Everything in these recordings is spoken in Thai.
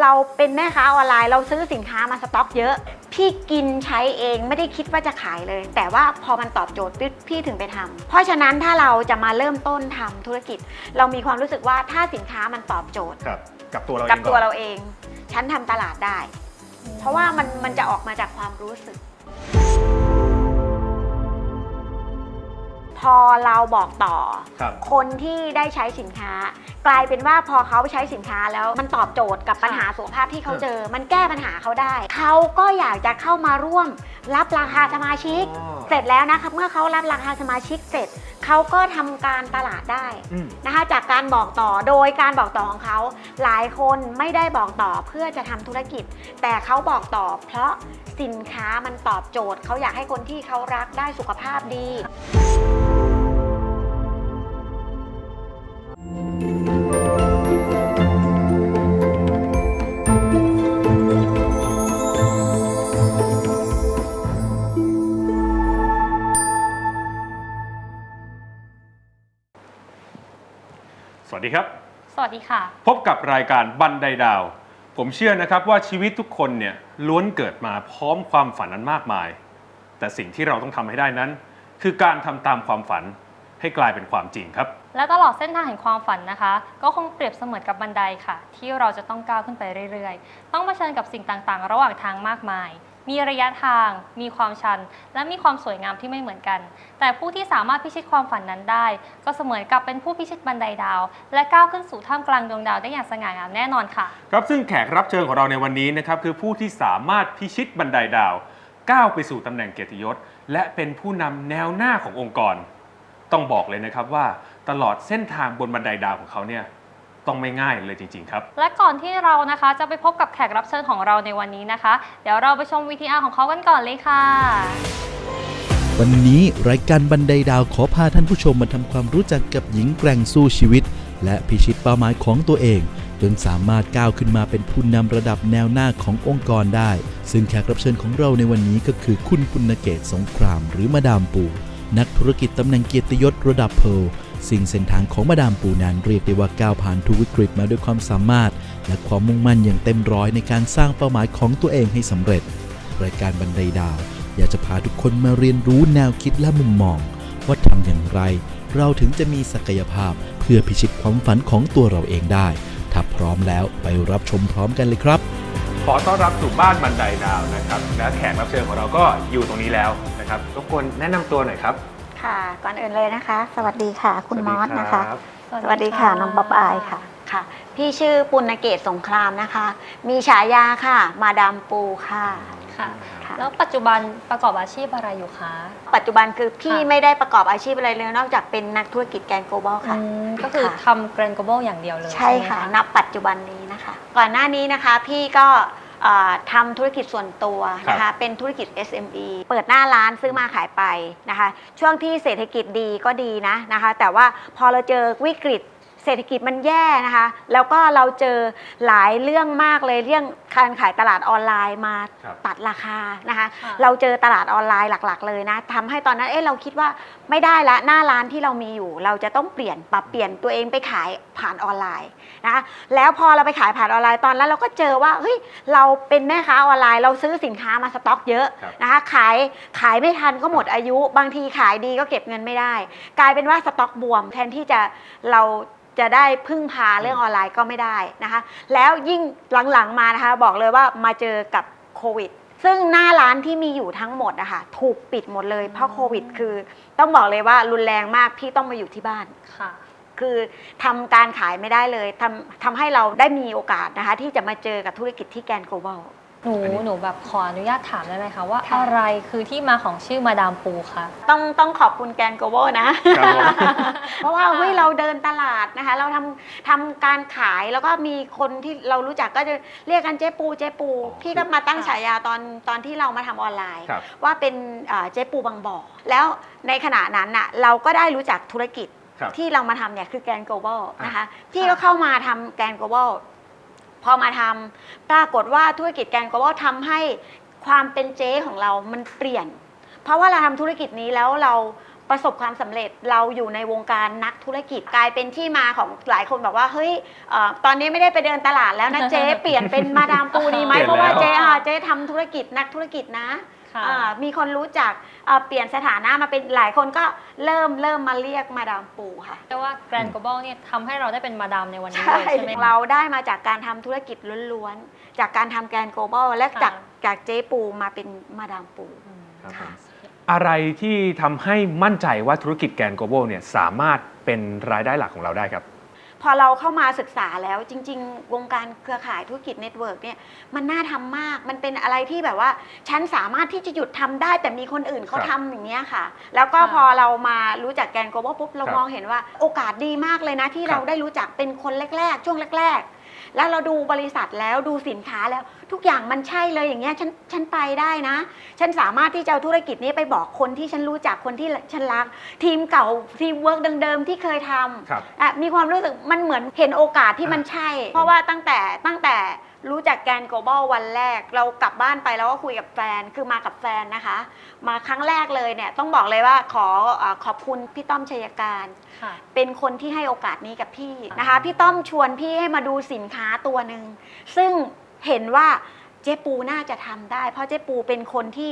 เราเป็นแม่ค้าออนไลน์ เราซื้อสินค้ามาสต็อกเยอะ พี่กินใช้เองไม่ได้คิดว่าจะขายเลย แต่ว่าพอมันตอบโจทย์พี่พี่ถึงไปทำเพราะฉะนั้นถ้าเราจะมาเริ่มต้นทำธุรกิจ เรามีความรู้สึกว่าถ้าสินค้ามันตอบโจทย์ครับกับตัวเราเองกับตัวก่อนเราเอง ฉันทำตลาดได้ เพราะว่ามันมันจะออกมาจากความรู้สึก พอเราบอกต่อครับ คนที่ได้ใช้สินค้า กลายเป็นว่าพอเขาใช้สินค้าแล้วมันตอบโจทย์กับปัญหาสุขภาพที่เขาเจอ มันแก้ปัญหาเขาได้ เขาก็อยากจะเข้ามาร่วมรับราคาสมาชิก อ๋อ เสร็จแล้วนะคะเมื่อเขารับราคาสมาชิกเสร็จ เขาก็ทำการตลาดได้ อืม นะคะจากการบอกต่อโดยการบอกต่อของเขา หลายคนไม่ได้บอกต่อเพื่อจะทำธุรกิจ แต่เขาบอกต่อเพราะสินค้ามันตอบโจทย์ เขาอยากให้คนที่เขารักได้สุขภาพดี สวัสดีครับ สวัสดีค่ะ พบกับรายการบันไดดาว ผมเชื่อนะครับว่าชีวิตทุกคนเนี่ยล้วนเกิดมาพร้อมความฝันนั้นมากมาย แต่สิ่งที่เราต้องทำให้ได้นั้น คือการทำตามความฝัน ให้กลายเป็นความจริงครับ และตลอดเส้นทางแห่งความฝันนะคะ ก็คงเปรียบเสมือนกับบันไดค่ะ ที่เราจะต้องก้าวขึ้นไปเรื่อยๆ ต้องเผชิญกับสิ่งต่างๆ ระหว่างทางมากมาย มีระยะทาง มีความชัน และมีความสวยงามที่ไม่เหมือนกัน แต่ผู้ที่สามารถพิชิตความฝันนั้นได้ ก็เสมือนกับเป็นผู้พิชิตบันไดดาว และก้าวขึ้นสู่ท่ามกลางดวงดาวได้อย่างสง่างามแน่นอนค่ะ ครับซึ่งแขกรับเชิญของเราในวันนี้นะครับคือผู้ที่สามารถพิชิตบันไดดาว ก้าวไปสู่ตำแหน่งเกียรติยศและเป็นผู้นำแนวหน้าขององค์กร ต้องบอกเลยนะครับว่าตลอดเส้นทางบนบันไดดาวของเขาเนี่ยต้องไม่ง่ายเลยจริง ๆ ครับ และก่อนที่เรานะคะจะไปพบกับแขกรับเชิญของเราในวันนี้นะคะ เดี๋ยวเราไปชม VTR ของเขากันก่อนเลยค่ะ วันนี้รายการบันไดดาวขอพาท่านผู้ชมมาทำความรู้จักกับหญิงแกร่งสู้ชีวิต และพิชิตเป้าหมายของตัวเอง จนสามารถก้าวขึ้นมาเป็นผู้นำระดับแนวหน้าขององค์กรได้ ซึ่งแขกรับเชิญของเราในวันนี้ก็คือคุณปุณเกตสงคราม หรือมาดามปู นักธุรกิจตำแหน่งเกียรติยศระดับเพลสิ่งเส้นทางของมาดามปูนั้นเรียกได้ว่าก้าวผ่านทุกวิกฤตมาด้วยความสามารถ และความมุ่งมั่นอย่างเต็มร้อยในการสร้างเป้าหมายของตัวเองให้สำเร็จ รายการบันไดดาว อยากจะพาทุกคนมาเรียนรู้แนวคิดและมุมมอง ว่าทำอย่างไร เราถึงจะมีศักยภาพเพื่อพิชิตความฝันของตัวเราเองได้ ถ้าพร้อมแล้วไปรับชมพร้อมกันเลยครับ ขอต้อนรับสู่บ้านบันไดดาวนะครับและแขกรับเชิญของเราก็อยู่ตรงนี้แล้ว ครับรบกวนแนะนำตัวหน่อยครับค่ะ ก่อนอื่นเลยนะคะ สวัสดีค่ะ คุณสมวัอสสดีนะคะ รับสวัสดีค่ะน้องบ๊อบอายค่ะ ค่ะ พี่ชื่อปุณเกตสงครามนะคะ มีฉายาค่ะ มาดามปูค่ะค่ะ ค่ะแล้วปัจจุบันประกอบอาชีพอะไรอยู่คะ ปัจจุบันคือพี่ค่ะ ไม่ได้ประกอบอาชีพอะไรเลยนอกจากเป็นนักธุรกิจแกรนด์โกลบอลค่ะ อืมก็คือค่ะ ทำเกรน global อย่างเดียวเลยใช่ค่ะไหมณปัจจุบันนี้นะคะ ก่อนหน้านี้นะคะ พี่ก็ เอ่อทำธุรกิจส่วนตัวนะครัคะบ เป็นธุรกิจ SME เปิดหน้าร้านซื้อมาขายไปนะคะ ช่วงที่เศรษฐกิจดีก็ดีนะนะคะ แต่ว่าพอเราเจอวิกฤต เศรษฐกิจมันแย่นะคะ แล้วก็เราเจอหลายเรื่องมากเลยเรื่องการขายตลาดออนไลน์มาครับตัดราคานะคะ ค่ะ เราเจอตลาดออนไลน์หลักๆ เลยนะทำให้ตอนนั้นเอ๊ะเราคิดว่าไม่ได้ละหน้าร้านที่เรามีอยู่ เราจะต้องเปลี่ยนปรับเปลี่ยนตัวเองไปขายผ่านออนไลน์นะคะแล้วพอเราไปขายผ่านออนไลน์ตอนนั้นเราก็เจอว่าเฮ้ยเราเป็นแม่ค้าออนไลน์ เราซื้อสินค้ามาสต็อกเยอะครับ นะคะขายขายไม่ทันก็หมดอายุ บางทีขายดีก็เก็บเงินไม่ได้ กลายเป็นว่าสต็อกบวม แทนที่จะเราจะได้พึ่งพาเรื่องออนไลน์ก็ไม่ได้นะคะ แล้วยิ่งหลังๆมานะคะ บอกเลยว่ามาเจอกับโควิด ซึ่งหน้าร้านที่มีอยู่ทั้งหมดอะคะถูกปิดหมดเลยเพราะโควิด คือ ต้องบอกเลยว่ารุนแรงมากพี่ต้องมาอยู่ที่บ้านค่ะคือทำการขายไม่ได้เลยทำทำให้เราได้มีโอกาสนะคะ ที่จะมาเจอกับธุรกิจที่แกรนด์ global หนูอันนี้ หนูแบบขออนุญาตถามได้ไหมคะว่าค่ะ อะไรคือที่มาของชื่อมาดามปูคะ ต้องต้องขอบคุณแกรนด์ global นะ ครับผม เพราะว่าเฮ้ยเราเดินตลาดนะคะ เราทำทำการขายแล้วก็มีคนที่เรารู้จักก็จะเรียกกันเจ๊ปูเจ๊ปู อ๋อ พี่ก็มาตั้งค่ะฉายาตอนตอนที่เรามาทำออนไลน์ ครับ ว่าเป็นอ่าเจ๊ปูบางบ่อแล้วในขณะนั้นน่ะเราก็ได้รู้จักธุรกิจครับ ที่เรามาทำเนี่ยคือแกรนด์ global อะนะคะพี่ก็เข้ามาทำแกรนด์ global พอมาทำปรากฏว่าธุรกิจแกรนด์ global ทำให้ความเป็นเจ๊ของเรามันเปลี่ยน เพราะว่าเราทำธุรกิจนี้แล้วเราประสบความสำเร็จเราอยู่ในวงการนักธุรกิจกลายเป็นที่มาของหลายคนบอกว่าเฮ้ยเอ่อตอนนี้ไม่ได้ไปเดินตลาดแล้วนะเจ๊ เปลี่ยนเป็นมาดามปูดีไหมเปลี่ยนเพราะว่าแล้วเจ๊อะเจ๊ทำธุรกิจนักธุรกิจนะ ค่ะอ่ามีคนรู้จักอ่าเปลี่ยนสถานะมาเป็นหลายคนก็เริ่มเริ่มมาเรียกมาดามปูค่ะเรียกว่าแกรนด์ global เนี่ยทำให้เราได้เป็นมาดามในวันนี้ใช่เลยใช่ไหมคะเราได้มาจากการทำธุรกิจล้วนๆ จากการทำแกรนด์ global และจากค่ะจากเจ๊ปูมาเป็นมาดามปู อืม ครับค่ะ อะไรที่ทำให้มั่นใจว่าธุรกิจแกนโกลบอลเนี่ยสามารถเป็นรายได้หลักของเราได้ครับ พอเราเข้ามาศึกษาแล้วจริง ๆ วงการเครือข่ายธุรกิจเน็ตเวิร์กเนี่ยมันน่าทำมากมันเป็นอะไรที่แบบว่า ฉันสามารถที่จะหยุดทำได้ แต่มีคนอื่นเขาครับทำอย่างเงี้ยค่ะ แล้วก็ค่ะพอเรามารู้จักแกนโกลบอลปุ๊บเราครับมองเห็นว่าโอกาสดีมากเลยนะที่ครับเราได้รู้จักเป็นคนแรก ๆ ช่วงแรก ๆ แล้วเราดูบริษัทแล้วดูสินค้าแล้วทุกอย่างมันใช่เลยอย่างเงี้ยฉันฉันไปได้นะ ฉันสามารถที่จะเอาธุรกิจนี้ไปบอกคนที่ฉันรู้จักคนที่ฉันรัก ทีมเก่าทีมเวิร์กเดิมๆที่เคยทำครับอะมีความรู้สึกมันเหมือนเห็นโอกาสที่มันใช่ เพราะว่าตั้งแต่ตั้งแต่ รู้จักแกน global วันแรก เรากลับบ้านไปแล้วก็คุยกับแฟน คือมากับแฟนนะคะ มาครั้งแรกเลยเนี่ยต้องบอกเลยว่าขอเออขอบคุณพี่ต้อมชัยการ ค่ะ เป็นคนที่ให้โอกาสนี้กับพี่นะคะ พี่ต้อมชวนพี่ให้มาดูสินค้าตัวหนึ่งซึ่งเห็นว่าเจ๊ปูน่าจะทำได้ เพราะเจ๊ปูเป็นคนที่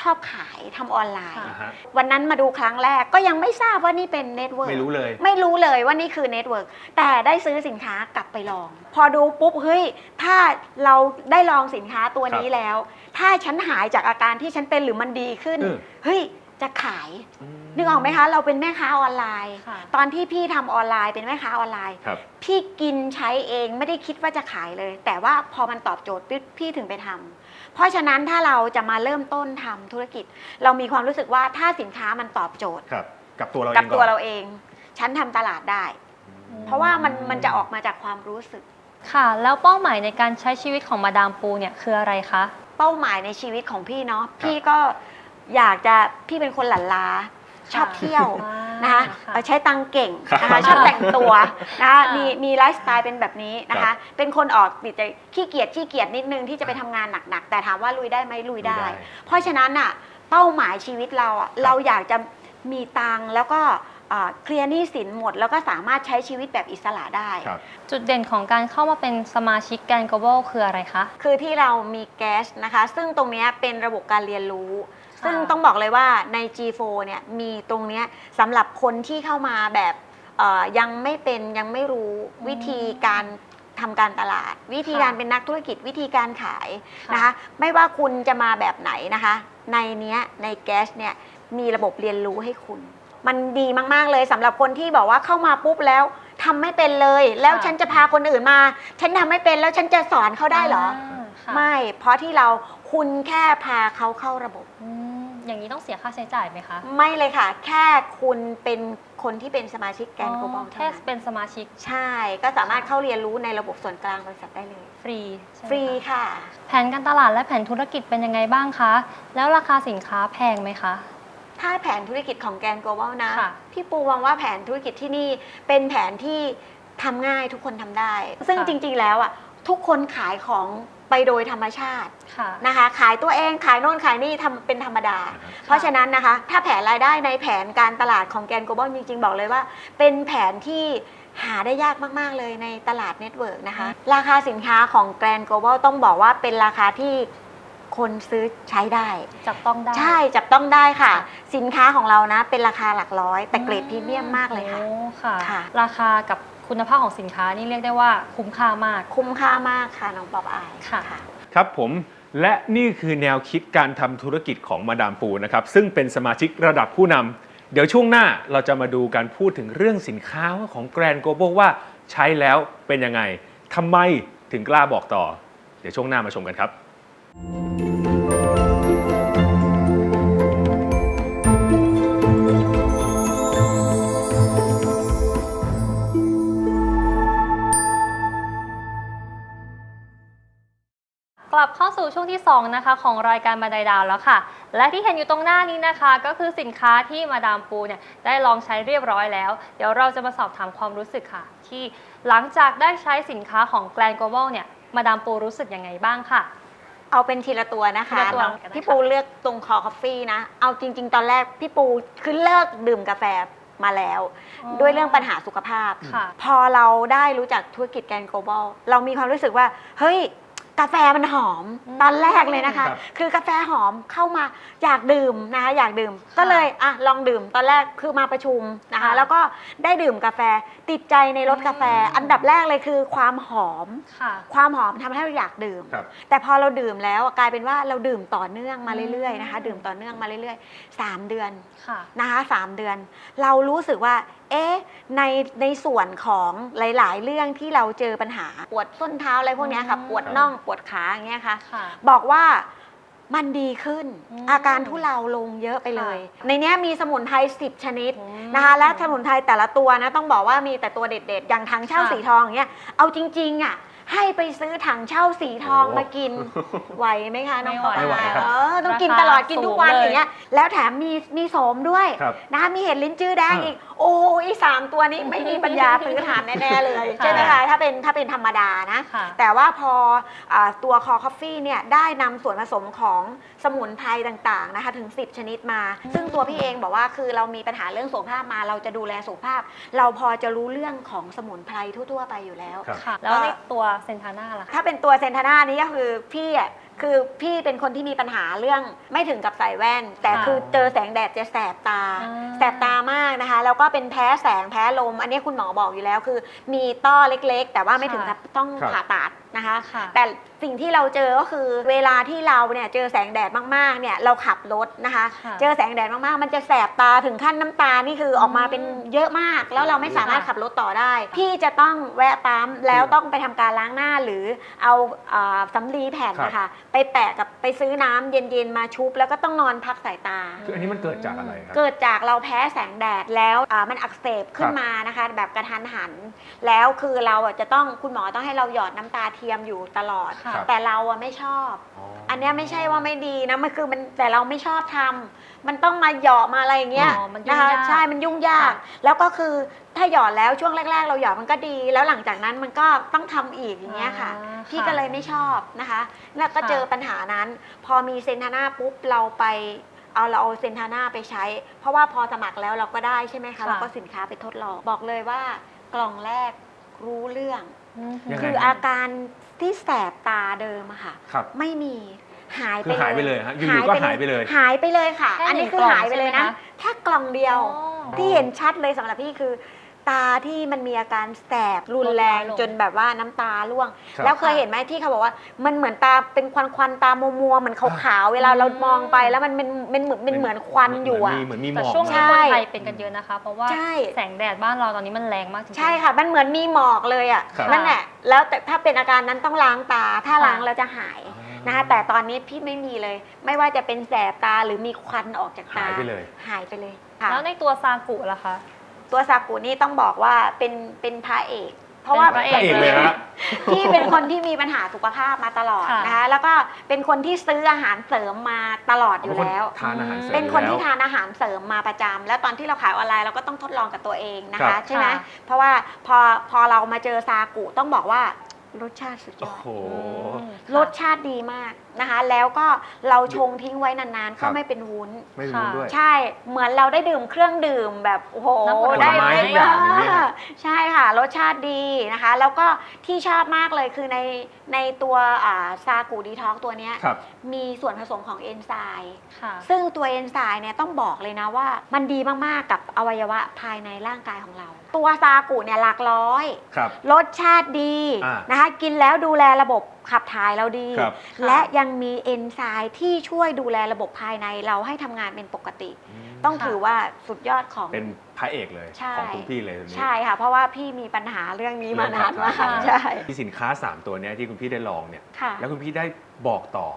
ชอบขายทำออนไลน์ค่ะอ่าฮะวันนั้นมาดูครั้งแรกก็ยังไม่ทราบว่านี่เป็นเน็ตเวิร์กไม่รู้เลย ไม่รู้เลยว่านี่คือเน็ตเวิร์กแต่ได้ซื้อสินค้ากลับไปลอง พอดูปุ๊บเฮ้ยถ้าเราได้ลองสินค้าตัวนี้ครับแล้ว ถ้าฉันหายจากอาการที่ฉันเป็นหรือมันดีขึ้นเออเฮ้ยจะขาย นึกออกไหมคะ เราเป็นแม่ค้าออนไลน์ ค่ะ ตอนที่พี่ทำออนไลน์เป็นแม่ค้าออนไลน์ ครับ พี่กินใช้เองไม่ได้คิดว่าจะขายเลย แต่ว่าพอมันตอบโจทย์พี่พี่ถึงไปทำ เพราะฉะนั้นถ้าเราจะมาเริ่มต้นทำธุรกิจ เรามีความรู้สึกว่าถ้าสินค้ามันตอบโจทย์ ครับ กับตัวเราเองกับตัวก่อนเราเอง ฉันทำตลาดได้ เพราะว่ามันมันจะออกมาจากความรู้สึก ค่ะ แล้วเป้าหมายในการใช้ชีวิตของมาดามปูเนี่ยคืออะไรคะ เป้าหมายในชีวิตของพี่เนาะพี่ก็อยากจะพี่เป็นคนหลั่นล้า ชอบเที่ยวอ่านะคะค่ะเอ่อใช้ตังค์เก่งนะครัคะบชอบแต่งตัวนะคะค่ะมีมีไลฟ์สไตล์เป็นแบบนี้นะครัคะบเป็นคนออกติดใจขี้เกียจขี้เกียจนิดนึงที่จะไปทำงานหนักๆ แต่ถามว่าลุยได้ไหมลุยได้ลุยได้ เพราะฉะนั้นอะเป้าหมายชีวิตเราอะเราอยากจะมีตังค์แล้วก็เอ่อเคลียร์หนี้สินหมด แล้วก็สามารถใช้ชีวิตแบบอิสระได้ครับจุดเด่นของการเข้ามาเป็นสมาชิกแกรนด์ global คืออะไรคะ คือที่เรามีแก๊สนะคะ ซึ่งตรงเนี้ยเป็นระบบการเรียนรู้ค่ะ ซึ่งต้องบอกเลยว่าใน G4 เนี่ยมีตรงเนี้ยสำหรับคนที่เข้ามาแบบเอ่อยังไม่เป็นยังไม่รู้วิธีการทำการตลาด วิธีการเป็นนักธุรกิจวิธีการขายนะคะ ไม่ว่าคุณจะมาแบบไหนนะคะ ในเนี้ยในแก๊สเนี่ยมีระบบเรียนรู้ให้คุณ มันดีมาก ๆ เลยสำหรับคนที่บอกว่าเข้ามาปุ๊บแล้วทำไม่เป็นเลย แล้วค่ะ ฉันจะพาคนอื่นมา ฉันทำไม่เป็นแล้วฉันจะสอนเขาได้เหรอาค่ะไม่ เพราะที่เราคุณแค่พาเขาเข้าระบบ อืม อย่างนี้ต้องเสียค่าใช้จ่ายไหมคะไม่เลยค่ะ แค่คุณเป็นคนที่เป็นสมาชิกแกนโกลบอลแค่เป็นสมาชิกใช่ ก็สามารถเข้าเรียนรู้ในระบบส่วนกลางบริษัทได้เลย ฟรีใช่ไหมฟรีคะค่ะ แผนการตลาดและแผนธุรกิจเป็นยังไงบ้างคะ แล้วราคาสินค้าแพงไหมคะ ถ้าแผนธุรกิจของแกนโกลบอลนะ ค่ะ พี่ปูมองว่าแผนธุรกิจที่นี่เป็นแผนที่ทำง่ายทุกคนทำได้ ซึ่งค่ะจริงๆแล้วอะทุกคนขายของ ไปโดยธรรมชาติค่ะ นะคะ ขายตัวเองขายโน่นขายนี่ทำเป็นธรรมดา เพราะฉะนั้นนะคะ ถ้าแผนรายได้ในแผนการตลาดของแกนโกลบอลจริง ๆ บอกเลยว่า เป็นแผนที่หาได้ยากมาก ๆ เลยในตลาดเน็ตเวิร์กนะคะ ราคาสินค้าของแกรนโกลบอลต้องบอกว่าเป็นราคาที่คนซื้อใช้ได้ จับต้องได้ ใช่จับต้องได้ค่ะ สินค้าของเรานะเป็นราคาหลักร้อย แต่เกรดพรีเมียมมากเลยค่ะ โอ้ค่ะ ค่ะ ราคากับ คุณภาพของสินค้านี่เรียกได้ว่าคุ้มค่ามาก คุ้มค่ามากค่ะน้องปอบอาย ค่ะ ครับผมและนี่คือแนวคิดการทำธุรกิจของมาดามปูนะครับซึ่งเป็นสมาชิกระดับผู้นำเดี๋ยวช่วงหน้าเราจะมาดูการพูดถึงเรื่องสินค้าของแกรนโกลบอลว่าใช้แล้วเป็นยังไงทำไมถึงกล้าบอกต่อ เดี๋ยวช่วงหน้ามาชมกันครับกลั เข้าสู่ช่วงที่ 2 นะคะ ของรายการบันไดดาวแล้วค่ะ และที่เห็นอยู่ตรงหน้านี้นะคะ ก็คือสินค้าที่มาดามปูเนี่ยได้ลองใช้เรียบร้อยแล้ว เดี๋ยวเราจะมาสอบถามความรู้สึกค่ะ ที่หลังจากได้ใช้สินค้าของแกลน global เนี่ยมาดามปูรู้สึกยังไงบ้างค่ะ เอาเป็นทีละตัวนะคะ ทีละตัวน้องกันนะคะ พี่ปูเลือกตรงคอคอฟฟี่นะ เอาจริง ๆ ตอนแรกพี่ปูคือเลิกดื่มกาแฟมาแล้ว ด้วยเรื่องปัญหาสุขภาพ ค่ะ พอเราได้รู้จักธุรกิจแกรน global เรามีความรู้สึกว่า เฮ้ย กาแฟมันหอมอืมตอนแรกเลยนะคะ ครับ คือกาแฟหอมเข้ามาอยากดื่มนะคะอยากดื่มก็เลยอะลองดื่มตอนแรกคือมาประชุมนะคะ ค่ะแล้วก็ได้ดื่มกาแฟติดใจในรสกาแฟ อืม อันดับแรกเลยคือความหอม ค่ะ ความหอมทำให้เราอยากดื่ม ครับ แต่พอเราดื่มแล้วอะกลายเป็นว่าเราดื่มต่อเนื่องมาเรื่อยอืๆมนะคะ ดื่มต่อเนื่องมาเรื่อยๆสามเดือน ค่ะ นะคะสามเดือน เรารู้สึกว่า เอ๊ะในในส่วนของหลาย ๆ เรื่องที่เราเจอปัญหาปวดส้นเท้าอะไรพวกเนี้ยค่ะอืมปวดน่องปวดขาอย่างเงี้ยค่ะ ค่ะ บอกว่ามันดีขึ้น อืมอาการทุเลาลงเยอะไปเลย ในเนี้ยมีสมุนไพร10 ชนิดอืมนะคะและสมุนไพรแต่ละตัวนะต้องบอกว่ามีแต่ตัวเด็ด ๆ อย่างถังเช่าค่ะ สีทองอย่างเงี้ยเอาจริงๆอะ ให้ไปซื้อถังเช่าสีทองโอ้มากินไหวไหมคะน้องไม่ไหวไม่ไหวครับ เออต้องกินราคาตลอดกินทุกวันสูงเลยอย่างเงี้ยแล้วแถมมีมีโสมด้วยครับนะคะมีเห็ดลิ้นจื้อแดงอ่าอีก โอ้ยสามตัวนี้ไม่มีปัญญาซื้อทานแน่ๆเลยค่ะใช่ไหมคะถ้าเป็นถ้าเป็นธรรมดานะ ค่ะแต่ว่าพออาตัวคอคอฟฟี่เนี่ยได้นำส่วนผสมของสมุนไพรต่างๆนะคะถึง 10 ชนิดมา ซึ่งตัวพี่เองบอกว่าคือเรามีปัญหาเรื่องสุขภาพมาเราจะดูแลสุขภาพ เราพอจะรู้เรื่องของสมุนไพรทั่วๆไปอยู่แล้ว ครับ ค่ะ แล้วในตัวเซนทาน่าล่ะคะถ้าเป็นตัวเซนทาน่านี้ก็คือพี่อะคือพี่เป็นคนที่มีปัญหาเรื่องไม่ถึงกับใส่แว่น แต่ค่ะคือเจอแสงแดดจะแสบตาอ่าแสบตามากนะคะ แล้วก็เป็นแพ้แสงแพ้ลม อันนี้คุณหมอบอกอยู่แล้วคือ มีต้อเล็กๆ แต่ว่าไม่ถึงกับต้องครับผ่าตัด นะคะค่ะแต่สิ่งที่เราเจอก็คือเวลาที่เราเนี่ยเจอแสงแดดมากๆเนี่ยเราขับรถนะคะ ค่ะเจอแสงแดดมากๆ มันจะแสบตาถึงขั้นน้ำตานี่คือออกมาเป็นเยอะมาก แล้วเราไม่สามารถขับรถต่อได้ พี่จะต้องแวะปั๊มแล้วต้องไปทำการล้างหน้าหรือเอาอ่าสำลีแผ่นนะคะ ไปแปะกับไปซื้อน้ำเย็นๆมาชุบ แล้วก็ต้องนอนพักสายตา คืออันนี้มันเกิดจากอะไรครับ เกิดจากเราแพ้แสงแดดแล้วอ่ามันอักเสบขึ้นครับมานะคะ แบบกระทันหัน แล้วคือเราอะจะต้องคุณหมอต้องให้เราหยอดน้ำตาเทียมอยู่ตลอดค่ะแต่เราอะไม่ชอบ อันเนี้ยไม่ใช่ว่าไม่ดีนะมันคือมันแต่เราไม่ชอบทำมันต้องมาหยอดมาอะไรอย่างเงี้ยอ๋อมันยุ่นะงคะยากใช่มันยุ่งยาก ค่ะ แล้วก็คือถ้าหยอดแล้วช่วงแรก ๆ เราหยอดมันก็ดี แล้วหลังจากนั้นมันก็ต้องทำอีกอย่างเงี้ยค่ะ อ่าพี่ก็เลยไม่ชอบนะคะ แล้วก็ค่ะ เจอปัญหานั้น พอมีเซนทาน่าปุ๊บเราไปเอาเราเอาเซนทาน่าไปใช้ เพราะว่าพอสมัครแล้วเราก็ได้ใช่ไหมคะ ค่ะ เราก็สินค้าไปทดลอง บอกเลยว่ากล่องแรกรู้เรื่องอืม ยังไงคืออาการที่แสบตาเดิมอะค่ะ ครับ ไม่มีหายไปคือหายไปเลยฮะอยู่ๆก็หายไปเลย หายไปเลยค่ะ แค่อันนี้หนึ่งคือกล่องหายไปเลยนะใช่ไหมคะ แค่กล่องเดียวอ๋อที่เห็นชัดเลยสำหรับพี่คือ ตาที่มันมีอาการแสบรุนแรงลดน้อยลง จนแบบว่าน้ำตาร่วง ครับ แล้วเคยเห็นไหมที่เขาบอกว่า มันเหมือนตาเป็นควันควันๆตามัวๆเหมือนขาวๆเวลาเรามองไปแล้วมันเป็นเป็นเหมือนเป็นเหมือนควันอยู่อะ เหมือนมีหมแต่อกช่วงใช่นี้คนไทยเป็นกันเยอะนะคะ เพราะว่าใช่ แสงแดดบ้านเราตอนนี้มันแรงมากจริงๆ ใช่ค่ะ มันเหมือนมีหมอกเลยอะครับ นั่นแหละแล้วแต่ถ้าเป็นอาการนั้นต้องล้างตา ถ้าค่ะล้างแล้วจะหายนะคะแต่ตอนนี้พี่ไม่มีเลย ไม่ว่าจะเป็นแสบตาหรือมีควันออกจากตาหายไปเลย หายไปเลยค่ะ แล้วในตัวซากุล่ะคะ ตัวซากุนี่ต้องบอกว่าเป็นเป็นพระเอก เพราะว่าเป็นพระเอก เลยฮะพี่เป็นคนที่มีปัญหาสุขภาพมาตลอดค่ะ นะคะ แล้วก็เป็นคนที่ซื้ออาหารเสริมมาตลอดอยู่แล้ว ทานอาหารเสริมเป็นคนอยู่ที่แล้วทานอาหารเสริมมาประจำแล้วตอนที่เราขายออนไลน์เราก็ต้องทดลองกับตัวเองนะครัคะ บ ใช่ไหมค่ะ เพราะว่าพอพอเรามาเจอซากุต้องบอกว่ารสชาติสุดยโอ้อดโหอืมรสชาติดีมากนะคะ แล้วก็เราชงทิ้งไว้นานๆครัก็บไม่เป็นวุ้น ไม่รู้ด้วย ใช่ เหมือนเราได้ดื่มเครื่องดื่มแบบโอ้โหน้ำผลได้ไม้ได้ทุกอย่างอย่างนี้ใช่ค่ะ รสชาติดีนะคะ แล้วก็ที่ชอบมากเลยคือในในตัวอ่าซากูดีท็อกตัวเนี้ยครับมีส่วนผสมของเอนไซม์ค่ะซึ่งตัวเอนไซม์เนี่ยต้องบอกเลยนะว่า มันดีมากๆกับอวัยวะภายในร่างกายของเรา ตัวซากุเนี่ยหลักร้อยครับรสชาติดีอ่านนะคะ กินแล้วดูแลระบบขับถ่ายเราดี ครับ และยังมีเอนไซม์ที่ช่วยดูแลระบบภายในเราให้ทำงานเป็นปกติ ต้องค่ะถือว่าสุดยอดของ เป็นพระเอกเลยใช่ ของคุณพี่เลยตรงนี้ ใช่ค่ะ เพราะว่าพี่มีปัญหาเรื่องนี้มานานมากเรื่องขับถ่าย ใช่ ที่สินค้า 3 ตัวเนี้ยที่คุณพี่ได้ลองเนี่ย ค่ะ แล้วคุณพี่ได้บอกต่อ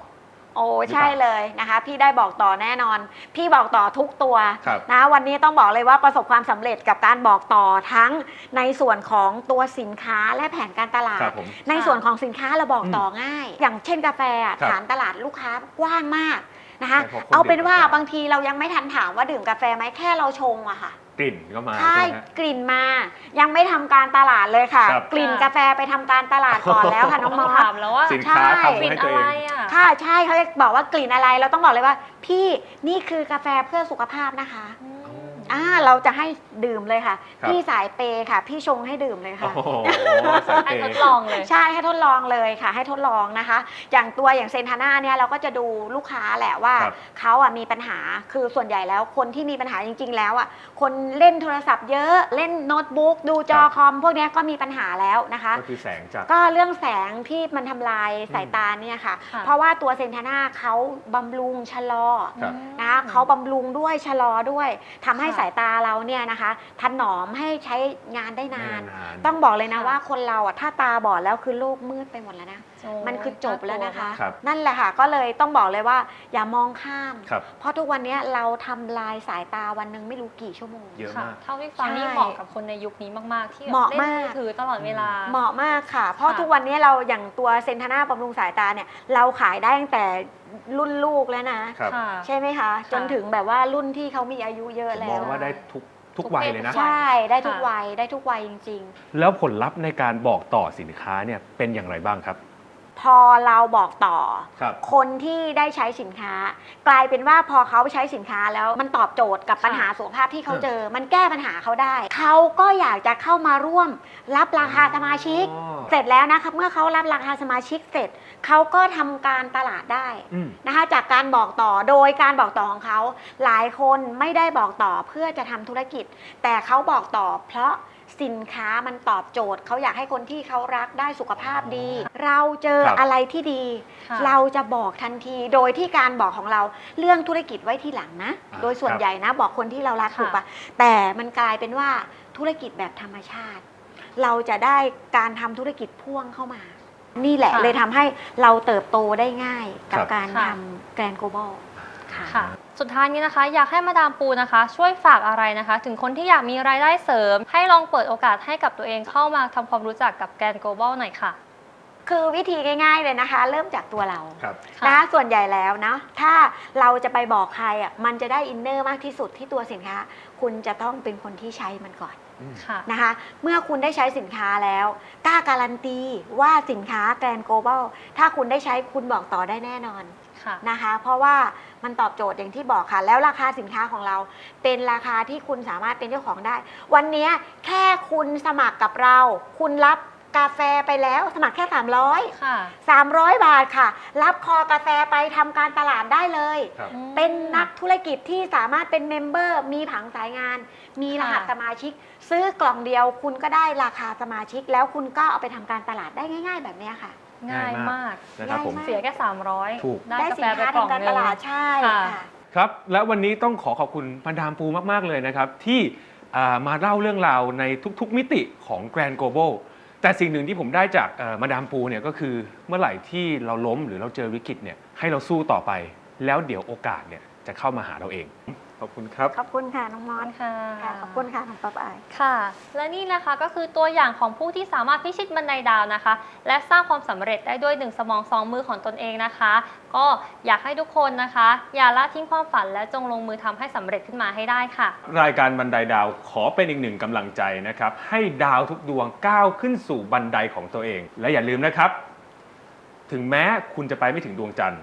โอ้ใช่เลยนะคะ พี่ได้บอกต่อแน่นอน พี่บอกต่อทุกตัวครับนะวันนี้ต้องบอกเลยว่าประสบความสำเร็จกับการบอกต่อทั้งในส่วนของตัวสินค้าและแผนการตลาครัดบผมในส่วนของสินค้าเราบอกต่อง่าย อย่างเช่นกาแฟอะครับฐานตลาดลูกค้ากว้างมากนะคะ ใช่เพราะคนเอาเป็นว่าดื่มกาแฟ บางทีเรายังไม่ทันถามว่าดื่มกาแฟไหมแค่เราชงอะค่ะ กลิ่นก็มาใช่ใช่ไหมฮะ กลิ่นมา ยังไม่ทำการตลาดเลยค่ะ ครับ กลิ่นกาแฟไปทำการตลาดก่อนแล้วค่ะน้องมอถาสมแล้วว่าสินค้าใช่ ทำกลิ่นให้อะตัวเอไรง อะ ค่ะใช่เขาจะบอกว่ากลิ่นอะไรเราต้องบอกเลยว่า พี่นี่คือกาแฟเพื่อสุขภาพนะคะ อืม อ่าเราจะให้ดื่มเลยค่ะ ครับ พี่สายเปย์ค่ะ พี่ชงให้ดื่มเลยโอ้ค่ะโหสายให้เปทย์ดลองเลย ใช่ให้ทดลองเลยค่ะ ให้ทดลองนะคะ อย่างตัวอย่างเซนทาน่าเนี่ยเราก็จะดูลูกค้าแหละว่าครับ เขาอะมีปัญหาคือส่วนใหญ่แล้วคนที่มีปัญหาจริง ๆ แล้วอะคนเล่นโทรศัพท์เยอะเล่นโน้ตบุ๊กดูจอคอม พวกเนี้ยก็มีปัญหาแล้วนะคะ ก็คือแสงจาก ก็เรื่องแสงที่มันทำลายสายตาเนี่ยค่ะ ค่ะ เพราะว่าตัวเซนทาน่าเขาบำรุงชะลอ ครับ นะคะเขาบำรุงด้วยชะลอด้วยทำให้ค่ะสายตาเราเนี่ยนะคะถนอมให้ใช้งานได้นานนานต้องบอกเลยนะค่ะว่าคนเราอะถ้าตาบอดแล้วคือโลกมืดไปหมดแล้วนะโอ้ มันคือจบแล้วนะคะ ครับนั่นแหละค่ะ ก็เลยต้องบอกเลยว่า อย่ามองข้าม ครับ เพราะทุกวันนี้เราทำลายสายตาวันหนึ่งไม่รู้กี่ชั่วโมง เยอะค่ะ มาก เท่าที่ฟังใช่นี่เหมาะกับคนในยุคนี้มากๆ ที่แบบเหมาะเล่นมาก มือถือตลอดเวลา เหมาะมากค่ะ เพราะค่ะ ทุกวันนี้เราอย่างตัวเซนทาน่าบำรุงสายตาเนี่ย เราขายได้ตั้งแต่รุ่นลูกแล้วนะ ครับ ค่ะ ใช่ไหมคะ จนถึงแบบว่ารุ่นที่เขามีอายุเยอะผมแล้มองวว่าได้ทุกทุกวัยเลยนะ ทุกเพศทุกวัยใช่ได้ทุกค่ะวัยได้ทุกวัยจริง ๆ แล้วผลลัพธ์ในการบอกต่อสินค้าเนี่ยเป็นอย่างไรบ้างครับ พอเราบอกต่อ ครับ คนที่ได้ใช้สินค้า กลายเป็นว่าพอเขาใช้สินค้าแล้วมันตอบโจทย์กับค่ะปัญหาสุขภาพที่เขาเจอ มันแก้ปัญหาเขาได้ เขาก็อยากจะเข้ามาร่วมรับราคาสมาชิก อ๋อ เสร็จแล้วนะคะเมื่อเขารับราคาสมาชิกเสร็จ เขาก็ทำการตลาดได้ อืม นะคะจากการบอกต่อโดยการบอกต่อของเขา หลายคนไม่ได้บอกต่อเพื่อจะทำธุรกิจ แต่เขาบอกต่อเพราะ สินค้ามันตอบโจทย์ เขาอยากให้คนที่เขารักได้สุขภาพดี เราเจอครับอะไรที่ดี ค่ะ เราจะบอกทันทีโดยที่การบอกของเราเรื่องธุรกิจไว้ทีหลังนะ อ่าโดยส่วนครับ ใหญ่นะบอกคนที่เรารักค่ะ ถูกปะแต่มันกลายเป็นว่าธุรกิจแบบธรรมชาติ เราจะได้การทำธุรกิจพ่วงเข้ามา นี่แหละค่ะเลยทำให้เราเติบโตได้ง่ายกับครับ การค่ะ ทำแกรนโกลบอล ค่ะค่ะ สุดท้ายนี้นะคะ อยากให้มาดามปูนะคะ ช่วยฝากอะไรนะคะ ถึงคนที่อยากมีรายได้เสริม ให้ลองเปิดโอกาสให้กับตัวเองเข้ามาทำความรู้จักกับแกรน global หน่อยค่ะ คือวิธีง่าย ๆเลยนะคะ เริ่มจากตัวเราครับ ค่ะนะคะส่วนใหญ่แล้วนะถ้าเราจะไปบอกใครอะมันจะได้อินเนอร์มากที่สุดที่ตัวสินค้า คุณจะต้องเป็นคนที่ใช้มันก่อนค่ะ นะคะเมื่อคุณได้ใช้สินค้าแล้วกล้าการันตีว่าสินค้าแกรนโกลบอลถ้าคุณได้ใช้คุณบอกต่อได้แน่นอนค่ะ นะคะ เพราะว่า มันตอบโจทย์อย่างที่บอกค่ะ แล้วราคาสินค้าของเราเป็นราคาที่คุณสามารถเป็นเจ้าของได้ วันนี้แค่คุณสมัครกับเรา คุณรับกาแฟไปแล้วสมัครแค่ 300 ค่ะ 300 บาทค่ะ รับคอกาแฟไปทำการตลาดได้เลย ครับอืมเป็นนักธุรกิจที่สามารถเป็นเมมเบอร์ มีผังสายงาน มีรหัสค่ะ สมาชิก ซื้อกล่องเดียวคุณก็ได้ราคาสมาชิก แล้วคุณก็เอาไปทำการตลาดได้ง่าย ๆ แบบเนี้ยค่ะ ง่ายมากนะครับผม ง่ายมากเสียแค่ 300 ถูก ได้ได้กาสิแฟนไปค้ากล่องทำการหตนึงลาดใช่ค่ะ ค่ะ ครับ และวันนี้ต้องขอขอบคุณมาดามปูมาก ๆ เลยนะครับ ที่อ่ามาเล่าเรื่องราวในทุก ๆ มิติของแกรน Global แต่สิ่งหนึ่งที่ผมได้จากเอ่อมาดามปูเนี่ยก็คือเมื่อไหร่ที่เราล้มหรือเราเจอวิกฤตเนี่ยให้เราสู้ต่อไป แล้วเดี๋ยวโอกาสเนี่ยจะเข้ามาหาเราเองข อบคุณครับ ขอบคุณค่ะน้องมขออบนคุณค่ะ ค่ะขอบคุณค่ะน้องป๊อปอาย ค่ะ และนี่นะคะก็คือตัวอย่างของผู้ที่สามารถพิชิตบันไดดาวนะคะ และสร้างความสำเร็จได้ด้วยหนึ่งสมองสองมือของตนเองนะคะ ก็อยากให้ทุกคนนะคะ อย่าละทิ้งความฝันและจงลงมือทำให้สำเร็จขึ้นมาให้ได้ค่ะ รายการบันไดดาวขอเป็นอีกหนึ่งกำลังใจนะครับ ให้ดาวทุกดวงก้าวขึ้นสู่บันไดของตัวเอง และอย่าลืมนะครับ ถึงแม้คุณจะไปไม่ถึงดวงจันทร์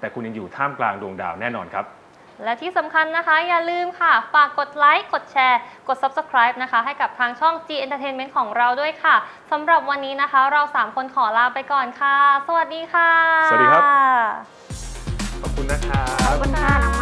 แต่คุณยังอยู่ท่ามกลางดวงดาวแน่นอนครับ และที่สำคัญนะคะ อย่าลืมค่ะ ฝากกดไลค์ กดแชร์ กด Subscribe นะคะ ให้กับทางช่อง G Entertainment ของเราด้วยค่ะสำหรับวันนี้นะคะ เรา 3 คนขอลาไปก่อนค่ะ สวัสดีค่ะ สวัสดีครับ ขอบคุณนะครับ